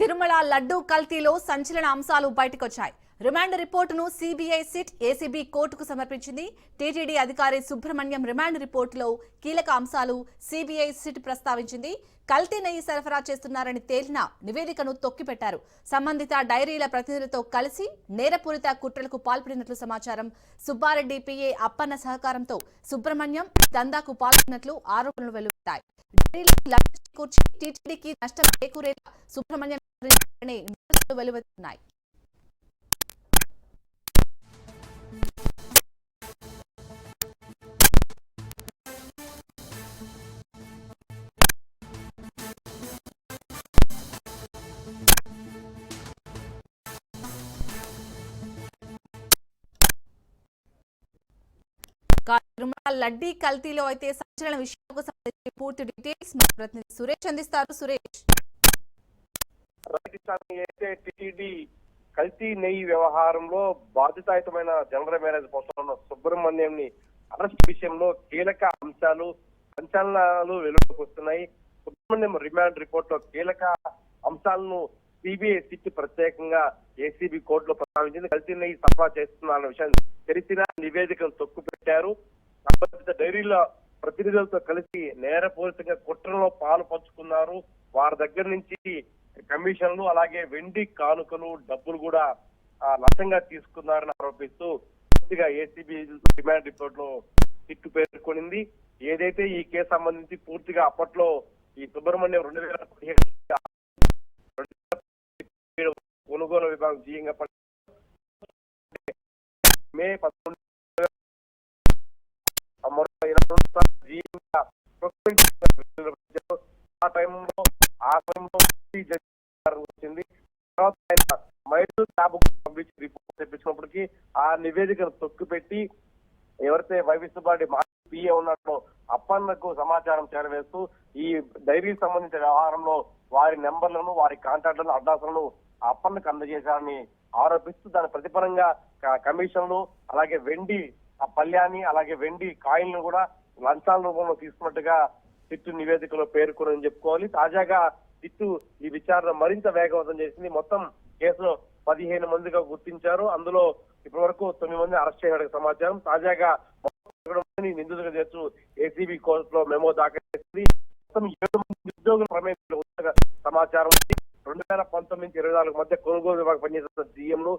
తిరుమల లడ్డూ కల్తీలో సంచలన అంశాలు బయటకొచ్చాయి. రిమాండ్ రిపోర్టును సిబిఐ సిట్ ఏసీబీ కోర్టుకు సమర్పించింది. టీటీడీ అధికారి సుబ్రహ్మణ్యం రిమాండ్ రిపోర్టులో కీలక అంశాలు సిబిఐ సిట్ ప్రస్తావించింది. కల్తీ నెయ్యి సరఫరా చేస్తున్నారని తేలిన నివేదికను తొక్కిపెట్టారు. సంబంధిత డైరీల ప్రతినిధులతో కలిసి నేరపూరిత కుట్రలకు పాల్పడినట్లు సమాచారం. సుబ్బారెడ్డి పిఏ అప్పన్న సహకారంతో సుబ్రహ్మణ్యం దందాకు పాల్పడినట్లు ఆరోపణలు వెలువడ్డాయి డైరీలకు చేకూర్చి టీటీడీకి నష్టం చేకూరేలా సుబ్రహ్మణ్యం వ్యవహరించారని వెలువడుతున్నాయి తిరుమల లడ్డీ కల్తీలో అయితే సంచలన విషయాలకు సంబంధించి పూర్తి డీటెయిల్స్ మా ప్రతినిధి సురేష్ అందిస్తారు. సురేష్. టిటిడి కల్తీ నెయ్యి వ్యవహారంలో బాధ్యతాయుతమైన జనరల్ మేనేజర్ పోస్టులో ఉన్న సుబ్రహ్మణ్యం ని అరెస్ట్ విషయంలో కీలక అంశాలు సంచలనాలు వెలుగులోకి వస్తున్నాయి. సుబ్రహ్మణ్యం రిమాండ్ రిపోర్ట్లో కీలక అంశాలను సిబిఐ సిట్ ప్రత్యేకంగా ఏసీబీ కోర్టులో ప్రస్తావించింది. కల్తీ నెయ్యి సరఫరా చేస్తున్నారన్న విషయాన్ని తెలిసిన నివేదికను తొక్కు పెట్టారు సంబంధిత డైరీల ప్రతినిధులతో కలిసి నేరపూరితంగా కుట్రలో పాలు పంచుకున్నారు. వారి దగ్గర నుంచి కమిషన్లు అలాగే వెండి కానుకలు డబ్బులు కూడా నష్టంగా లంచంగా తీసుకున్నారని ఆరోపిస్తూ పూర్తిగా ఏసీబీ డిమాండ్ రిపోర్ట్లో సిట్టు పేర్కొనింది. ఏదైతే ఈ కేసు సంబంధించి పూర్తిగా అప్పట్లో ఈ సుబ్రహ్మణ్యం రెండు వేల పదిహేడు కొనుగోలు విభాగం జీయంగా మే పదకొండు మరో ఇరవై రెండు సార్లు జీయంగా ప్రొక్లైన్ చేశారు. ఆ టైంలో ఆ టైంలో వచ్చింది. తర్వాత ఆయన మైసూర్ ల్యాబ్ పంపించి రిపోర్ట్ తెప్పించినప్పటికీ ఆ నివేదికను తొక్కుపెట్టి ఎవరైతే వైవిస్తుబాడి మాజీ పిఏ ఉన్నాడో అప్పన్నకు సమాచారం చేరవేస్తూ ఈ డైరీకి సంబంధించిన వ్యవహారంలో వారి నెంబర్లను వారి కాంటాక్ట్లను అడ్డాసులను అప్పన్నకు అందజేశారని ఆరోపిస్తూ దాని ప్రతిఫలంగా కమిషన్లు అలాగే వెండి ఆ పళ్ళ్యాన్ని అలాగే వెండి కాయిన్లు కూడా లంచాల రూపంలో తీసుకున్నట్టుగా చిట్టు నివేదికలో పేర్కొనని చెప్పుకోవాలి. తాజాగా చిట్టు ఈ విచారణ మరింత వేగవంతం చేసింది. మొత్తం కేసులో పదిహేను మందిగా గుర్తించారు. అందులో ఇప్పటి వరకు తొమ్మిది మంది అరెస్ట్ చేయడానికి సమాచారం. తాజాగా నిందితులు నిందితులుగా చేస్తూ ఏసీబీ కోర్టులో మెమో దాఖలు చేసింది. మొత్తం ఏడు మంది ఉద్యోగుల ప్రమేయంలో సమాచారం రెండు వేల పంతొమ్మిది నుంచి ఇరవై నాలుగు మధ్య కొనుగోలు విభాగం పనిచేస్తున్న సీఎంలు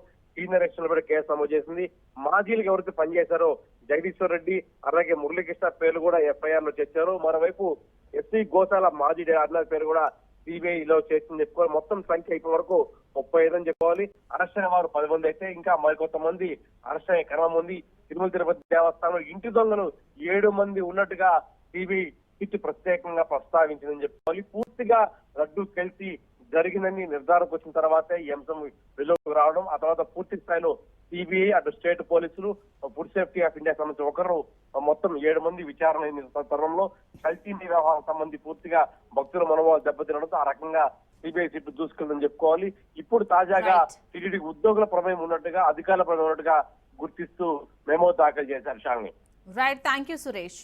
సీనియర్ ఎక్షన్ పై కేసు నమోదు చేసింది. మాజీలకు ఎవరైతే పనిచేశారో జగదీశ్వర్ రెడ్డి అలాగే మురళీకృష్ణ పేర్లు కూడా ఎఫ్ఐఆర్లో చేర్చారు. మరోవైపు ఎస్సీ గోశాల మాజీ అడ్నాథ్ పేరు కూడా సిబిఐ లో చేసింది చెప్పుకోవాలి. మొత్తం సంఖ్య ఇప్పటి వరకు ముప్పై ఐదు అని చెప్పుకోవాలి. అరెస్ట్ అయిన వారు పది మంది అయితే ఇంకా మరికొంతమంది అరెస్ట్ అయ్యే క్రమం ఉంది. తిరుమల తిరుపతి దేవస్థానం ఇంటి దొంగలు ఏడు మంది ఉన్నట్టుగా సిబిఐ ఇటు ప్రత్యేకంగా ప్రస్తావించిందని చెప్పుకోవాలి. పూర్తిగా లడ్డు కలిసి జరిగిందని నిర్ధారణకు వచ్చిన తర్వాతే ఈ అంశం వెలుగుకు రావడం ఆ తర్వాత పూర్తి స్థాయిలో సిబిఐ అటు స్టేట్ పోలీసులు ఫుడ్ సేఫ్టీ ఆఫ్ ఇండియా సంబంధించి ఒకరు మొత్తం ఏడు మంది విచారణ అయిన తరుణంలో కల్తీ వ్యవహారం సంబంధించి పూర్తిగా భక్తుల మనోభావాలు దెబ్బతినడంతో ఆ రకంగా సిబిఐ సిట్టు దూసుకెళ్ళని చెప్పుకోవాలి. ఇప్పుడు తాజాగా. టీటీడీ ఉద్యోగుల ప్రమేయం ఉన్నట్టుగా అధికారుల ప్రమేయం ఉన్నట్టుగా గుర్తిస్తూ మెమో దాఖలు చేశారు Shalini right thank you Suresh